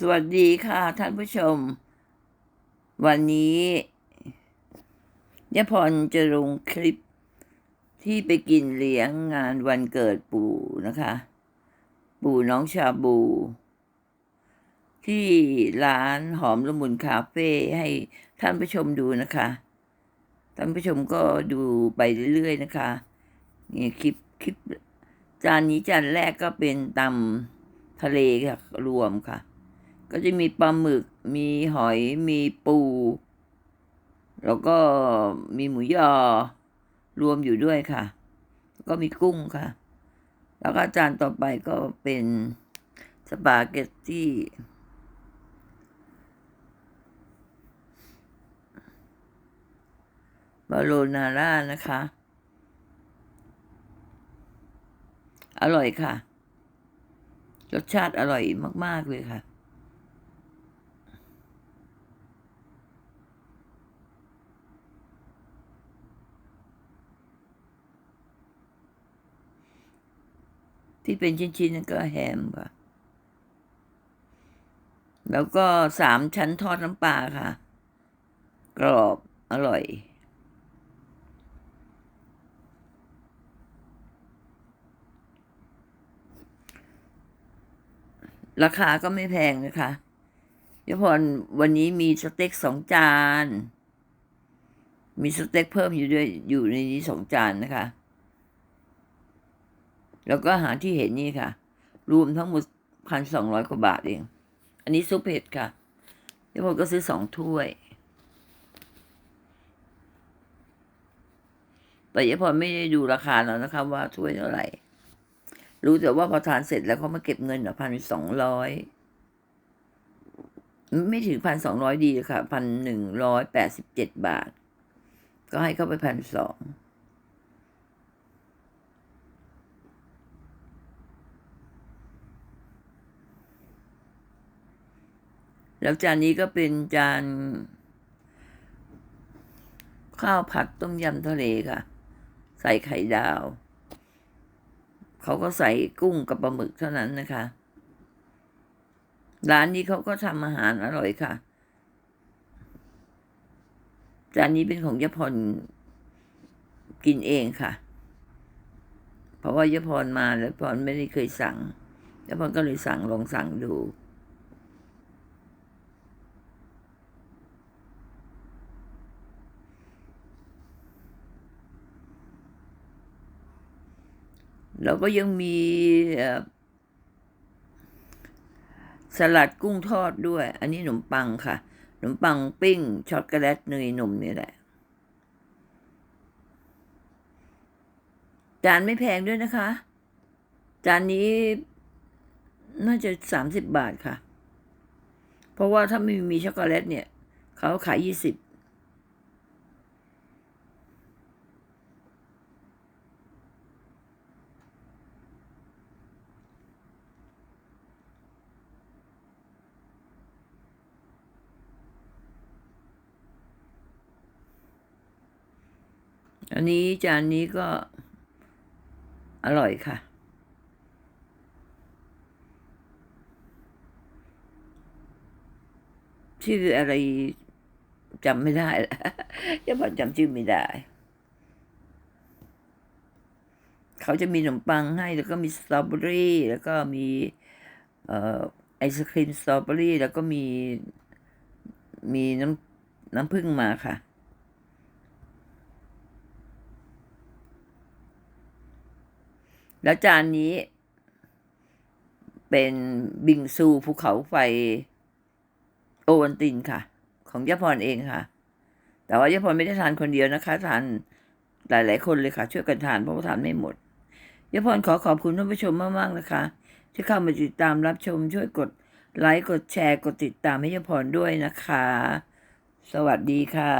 สวัสดีค่ะท่านผู้ชม วันนี้ยพรจะลงคลิปที่ไปกินเลี้ยงงานวันเกิดปู่นะคะ ปู่น้องชาบู ที่ร้านหอมละมุนคาเฟ่ให้ท่านผู้ชมดูนะคะ ท่านผู้ชมก็ดูไปเรื่อยๆนะคะนี่คลิปคลิปจานนี้จานแรกก็เป็นตำทะเลค่ะรวมค่ะ ก็จะมีปลาหมึก มีหอย มีปู แล้วก็มีหมูยอ รวมอยู่ด้วยค่ะ ก็มีกุ้งค่ะ แล้วก็จานต่อไปก็เป็นสปาเกตตี้บาโลนาร่านะคะ อร่อยค่ะ รสชาติอร่อยมาก ๆ เลยค่ะ ที่เป็นชิ้นๆนั่นก็แฮมค่ะ แล้วก็สามชั้นทอดน้ำปลาค่ะ กรอบอร่อย ราคาก็ไม่แพงนะคะยพรวันนี้มีสเต็กสองจาน มีสเต็กเพิ่มอยู่ด้วยอยู่ในนี้สองจานนะคะ แล้วก็อาหารที่เห็นนี่ค่ะ รวมทั้งหมดพันสองร้อยกว่าบาทเอง อันนี้ซุปเห็ดค่ะยพรก็ซื้อสองถ้วย แต่ยพรไม่ได้ดูราคาแล้วนะคะว่าถ้วยเท่าไหร่ รู้แต่ว่าพอทานเสร็จแล้วเขามาเก็บเงินพันสองร้อยไม่ถึงพันสองร้อยดีค่ะพันหนึ่งร้อยแปดสิบเจ็ดบาท ก็ให้เข้าไปพันสอง แล้วจานนี้ก็เป็นจาน ข้าวผัดต้มยำทะเลค่ะ ใส่ไข่ดาว เขาก็ใส่กุ้งกับปลาหมึกเท่านั้นนะคะ ร้านนี้เขาก็ทำอาหารอร่อยค่ะ จานนี้เป็นของยพรกินเองค่ะ เพราะว่ายพรมาแล้วพรไม่ได้เคยสั่งยพรก็เลยสั่งลองสั่งดู แล้วก็ยังมีสลัดกุ้งทอดด้วย อันนี้ขนมปังค่ะขนมปังปิ้งช็อกโกแลตเนยนมนี่แหละจานไม่แพงด้วยนะคะ จานนี้น่าจะสามสิบบาทค่ะ เพราะว่าถ้าไม่มีช็อกโกแลตเนี่ย เขาขายยี่สิบ อันนี้จานนี้ก็อร่อยค่ะ ชื่ออะไรจำไม่ได้แล้วยังบอกจำชื่อไม่ได้ เขาจะมีขนมปังให้ แล้วก็มีสตรอเบอรี่ แล้วก็มีออไอศครีมสตรอเบอรี่ แล้วก็มีมีน้ำน้ำผึ้งมาค่ะ แล้วจานนี้ เป็นบิงซูภูเขาไฟโอวันตินค่ะ ของยะพรเองค่ะ แต่ว่ายะพรไม่ได้ทานคนเดียวนะคะ ทานหลาย ๆ คนเลยค่ะ ช่วยกันทานเพราะว่าทานไม่หมดยะพรขอขอบคุณท่านผู้ชมมาก ๆ นะคะ ที่เข้ามาติดตามรับชม ช่วยกดไลค์กดแชร์กดติดตามให้ยะพรด้วยนะคะ สวัสดีค่ะ